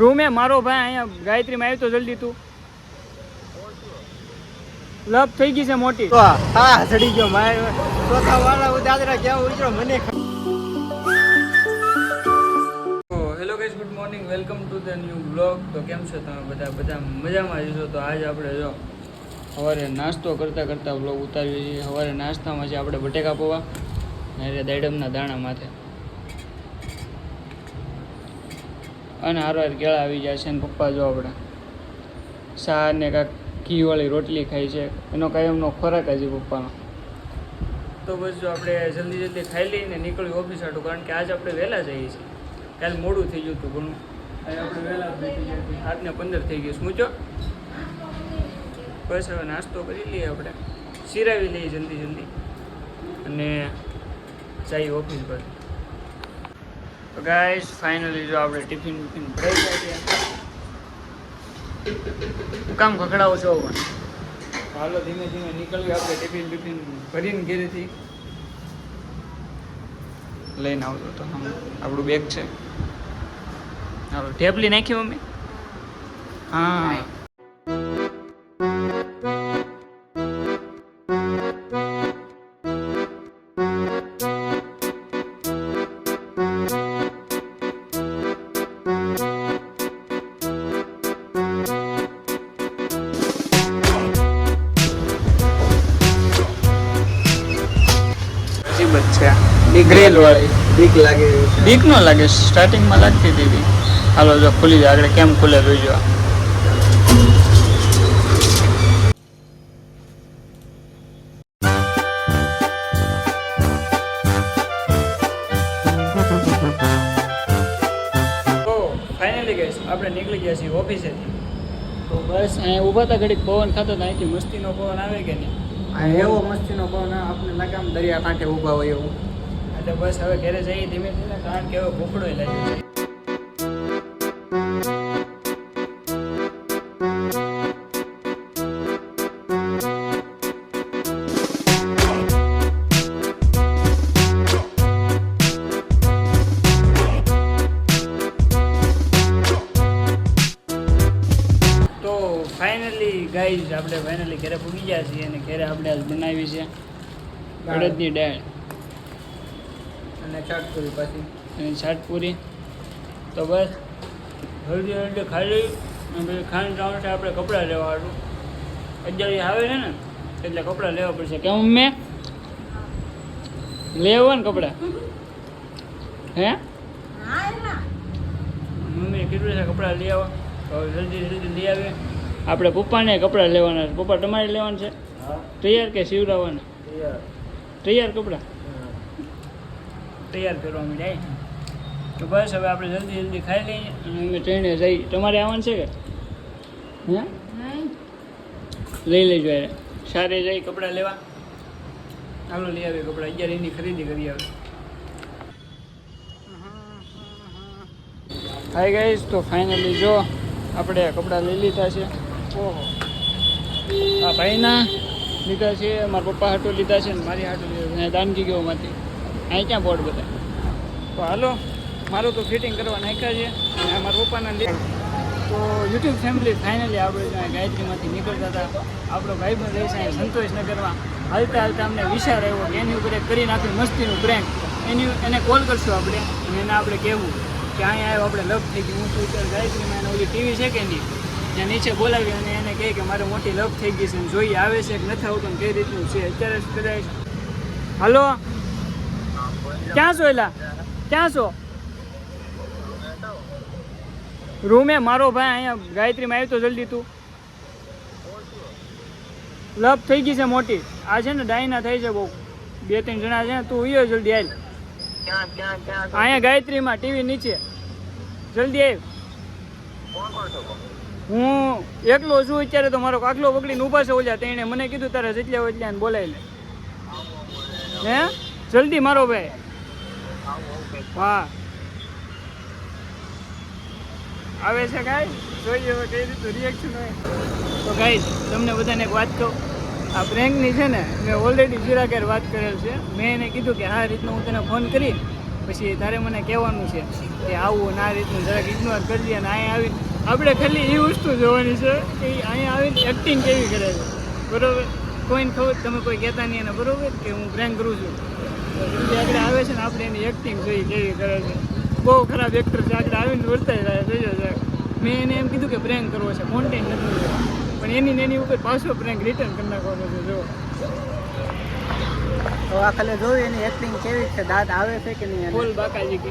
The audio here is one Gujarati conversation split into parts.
રૂમે મારો ભાઈ અહીંયા ગાયત્રીમાં આવ્યો તો જલ્દી તું. લપ થઈ ગઈ છે મોટી. હા ચડી ગયો મારે ચોથા વાળા ઉદાદરા ક્યાં ઉતરો મને hello guys good morning welcome to the new blog તો કેમ છો તમે બધા? બધા મજામાં જશો તો આજ આપણે જો સવારે નાસ્તો કરતાં કરતાં બ્લોગ ઉતારીએ છીએ. સવારે નાસ્તામાં છે આપણે બટેકા પૌવા અને દાડમના દાણા માથે. અને હારો હાર કેળા આવી જાય છે અને પપ્પા જો આપણે. શા ને કાંઈક ઘીવાળી રોટલી ખાઈ છે. એનો કાયમનો ખોરાક હજી પપ્પાનો. તો બસ જો આપણે જલ્દી જલ્દી ખાઈ લઈને નીકળ્યું ઓફિસ હતું કારણ કે આજ આપણે વહેલા જઈએ છીએ. કાલે મોડું થઈ ગયું હતું ઘણું. આજે આપણે વહેલા આઠને પંદર થઈ ગયું સ્મૂચો બસ હવે નાસ્તો કરી લઈએ આપણે. સિરાવી લઈએ જલ્દી જલ્દી. અને જઈએ ઓફિસ પર. તો ગાઈસ ફાઇનલી જો આપણે ટિફિન બિફિન ભરાઈ જાય કામ ખખડાવો છો પણ હાલો ધીમે ધીમે નીકળીએ આપણે ટિફિન બિફિન ભરીને ઘેરેથી. લઈને આવતો તો હમ આપણું બેગ છે. હાલો ટેબલી નાખી મમ્મી? હા. ગ્રેલ વાળી. બીક લાગે બીક ન લાગે સ્ટાર્ટિંગમાં લાગતી હતી બીક હાલો જો ખુલી જાય આગળ કેમ ખુલે જોઈજો તો ફાઇનલી ગઈશ આપણે નીકળી ગયા છીએ ઓફિસેથી તો બસ અહીંયા ઊભા હતા ઘડીક પવન ખાતો હતા અહીંથી મસ્તીનો પવન આવે કે નહીં? એવો મસ્તીનો પવન આપણે લાગે આમ દરિયા કાંઠે ઊભા હોય એવું. એટલે બસ હવે ઘરે જઈએ ધીમે ધીમે કારણ કે હવે ભૂખડો લાગ્યો છે. તો ફાઇનલી ગાઈઝ આપણે ફાઇનલી ઘરે પૂગી ગયા છીએ અને ઘરે આપણે આજ બનાવી છે. અડદની દાળ. અને છાટપુરી પાછી. અને છાટ તો બસ હળદી હળદી ખાલી અને પછી ખાંડ જવાનું છે આપણે કપડાં લેવાનું. અગિયારી આવે છે ને એટલે કપડાં લેવા પડશે. કેમ મેં લેવા ને કપડાં? હે? મમ્મીએ કીધું છે કપડાં લઈ આવો. તો હવે જલ્દી જલ્દી લઈ આવે આપણે પપ્પાને કપડાં લેવાના છે. પપ્પા તમારે લેવાના છે? તૈયાર કે સીવડાવવાના? તૈયાર. તૈયાર કપડાં. તૈયાર કરવા જાય તો બસ હવે આપણે જલ્દી જલ્દી ખાઈ લઈએ અને અમે ટ્રેને જઈ. તમારે આવવાનું છે કે? હે? લઈ લેજો યાર સારે જઈ કપડાં લેવા. ચાલો લઈ આવીએ કપડાં. અગિયાર એની ખરીદી કરી આવે. હાય ગઈશ તો ફાઇનલી જો આપણે કપડાં લઈ લીધા છે. ઓહો. આ ભાઈના લીધા છે મારા પપ્પા હાટું લીધા છે ને મારી હાટું લીધા છે. દાનગી ગયો માંથી અહીં ક્યાં બોર્ડ બધા તો હાલો, મારું તો ફિટિંગ કરવા નાખ્યા છે અને આ મારા પપ્પાના લીધા. તો યુટ્યુબ ફેમિલી ફાઇનલી આપણે ગાયત્રીમાંથી નીકળતા હતા. આપણો ભાઈ પણ રહે છે સંતોષનગરમાં. હાલતા હાલતા અમને વિચાર આવ્યો એની ઉપર કરી નાખ્યું મસ્તીનું પ્રેન્ક એની એને કોલ કરશું આપણે અને એને આપણે કહેવું કે અહીંયા આવ્યો, આપણે લવ થઈ ગયું. તું ચાલ ગાયત્રીમાં એને ઓલી ટીવી છે કે નહીં? ત્યાં નીચે બોલાવી અને એને કહે કે મારે મોટી લવ થઈ ગઈ છે જોઈ આવે છે કે નથી આવતું કઈ રીતનું છે. અત્યારે કદાચ હલો? ક્યાં છો એલા? ક્યાં છો? રૂમે? મારો ભાઈ અહીંયા ગાયત્રીમાં આવ્યો તો જલ્દી તું. લપ થઈ ગઈ છે મોટી. આ છે ને ડાયના થઈ છે બહુ. બે ત્રણ જણા છે ને તું ઈયો જલ્દી આવ અહીંયા ગાયત્રીમાં ટીવી નીચે. જલ્દી આવ હું એકલો છું અત્યારે તો મારો કાકલો પકડીને ઊભા છે ઓલા તેણે મને કીધું તારે જેટલા હોય બોલાય બોલાવી લે. હે? જલ્દી મારો ભાઈ. હા આવે છે ગાય જોઈએ હવે કઈ રીતનું રિએક્શન હોય. તો ગાય તમને બધાને એક વાત કહું. આ પ્રેન્કની છે ને, મેં ઓલરેડી જીરાકેર વાત કરેલ છે. મેં એને કીધું કે આ રીતનું હું તને ફોન કરી પછી તારે મને કહેવાનું છે કે આવું ના રીતનું જરાક ઇગ્નોર કરજે અને અહીંયા આવી, આપણે ખાલી એ વસ્તુ જોવાની છે કે અહીંયા આવીને એક્ટિંગ કેવી કરે છે. બરાબર? કોઈને ખબર? તમે કોઈ કહેતા નહીં એને, બરાબર? કે હું પ્રેન્ક કરું છું. આગળ આવે છે ને આપણે એની એક્ટિંગ જોઈ કેવી કરે છે. બહુ ખરાબ એક્ટર છે. આગળ આવીને વર્તાય જાય જોઈએ છે મેં એને એમ કીધું કે પ્રેન્ક કરવો છે. કોન્ટેન્ટ નથી પણ એની એની ઉપર પાછો પ્રેન્ક રિટર્ન કરી નાખવાનો છે જો તો આ ખાલી જોયું એની એક્ટિંગ કેવી છે? દાંત આવે છે કે નહીં? ફૂલ બાકાજી કે.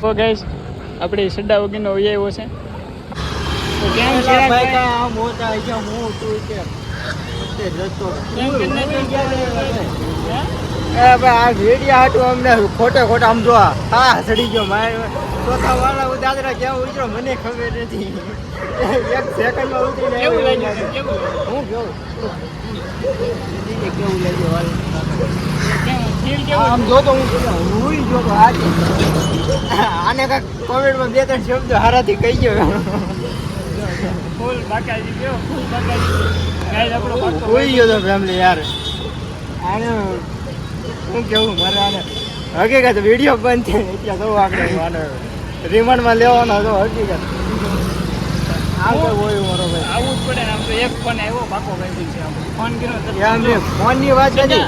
તો ગાઈસ આપણે સડ્ડા વગરનો વૈયાવો છે. તો કેમ છે હું તું હે? એ ભાઈ આ રેડિયા હાટું અમને ખોટે ખોટા આમ જોવા. હા ચડી ગયો મારે. ચોથા વાળા હું દાદરા ક્યાં ઉતરો મને ખબર નથી. એક સેકન્ડમાં ઉતરીને એવું લાગ્યું લાગે. હું કેવું? લાગ્યું આમ હું જોતો હું આ આને કાંઈક કોવિડમાં બે ત્રણ શબ્દો હારાથી કહી ગયો. ફૂલ બાકાજી કયો ફૂલ બાકાજી હોઈ ગયો તો ફેમિલી યાર. આને શું કેવું મારે આને હકીકત વીડિયો બંધ છે એટલે તો આપણે આને રિમાન્ડમાં લેવાનો હતો હકીકત. આમ હોય મારો ભાઈ. જ પડે ને આમ તો એક ફોનની વાત નથી.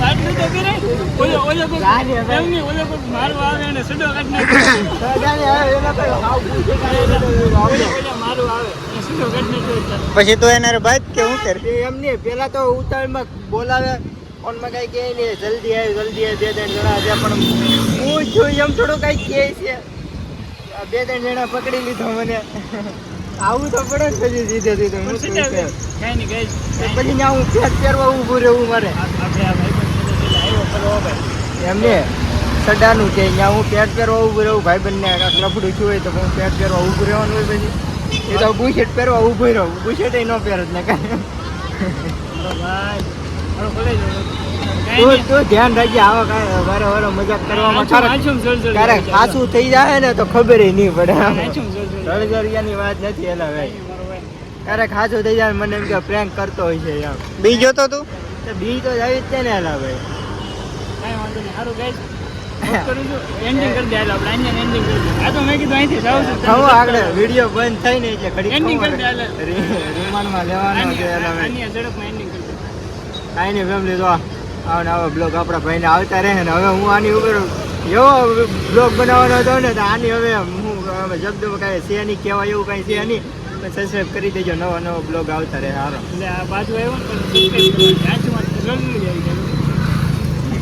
સડા સડા ઘરે પહેરવાની વસ્તુ છે આટલું તો કરે ઓલો ઓલો કોઈ એમ નહીં ઓલો કોઈ મારવા આવે અને સડો કાઢી નાખે એના તો હાવ પૂછે કાંઈ કાઢી તો એને બાદ કે હું કરે? એમ નહીં પેલા તો ઉતાવળમાં બોલાવે ફોનમાં કઈ કહે નહીં જલ્દી આવે જલ્દી આવી બે ત્રણ જણા આજે પણ હું છું એમ થોડું કઈ કહે છે. આ બે ત્રણ જણા પકડી લીધો મને. આવું તો પડે ને પછી સીધે સીધે હું શું સડા નહીં guys, પછી ત્યાં હું ફેર પહેરવા ઊભું રહેવું મારે. આપણે એમને સડાનું છે. અહીંયા હું પેટ પહેરવા ઊભું રહું ભાઈ બંને લફડું છું હોય તો હું પેટ પહેરવા ઊભું રહેવાનું હોય પછી. એ તો બુશેટ પહેરવા ઊભું રહું. બુશેટ ન પહેરત ને મારો college વાળો. કાંઈ. તું ધ્યાન રાખજે આવા કાંઈ વારે વારે મજાક કરવામાં ક્યારેક થઈ જાય ને તો ખબર નહીં પડે. રળજરિયાની વાત નથી એલા ભાઈ. ક્યારેક ખાસું થઈ જાય મને એમ કે પ્રેન્ક કરતો હોય છે યાર બીજો તો તું? તો બી તો આવી જ છે ને એલા ભાઈ. કાંઈ વાંધો નહીં. સારું guys. post કરું છું. Ending કરી દે આપણે. અહીંયા ending કરી આ તો મેં કીધું અહીંથી જાઉં છું. હવે આગળ વીડિયો બંધ થાય ને એટલે ઘડીક Ending કરી દે રિમાન્ડમાં લેવાનો છે એલા ભાઈ ઝડપમાં ending કરી દે. કાંઈ નહીં ફેમિલી આવા બ્લોગ આપણા ભાઈને આવતા રહે ને હવે હું આની ઉપર એવો બ્લોગ બનાવવાનો હતો ને તો આની હવે હું હવે શબ્દો કાંઈ છે નહીં કહેવાય એવું કાંઈ છે નહીં સબસ્ક્રાઈબ કરી દેજો નવો નવો બ્લોગ આવતા રહે સારો એટલે આ બાજુ આવ્યો ને પણ subscribe કરવાનું.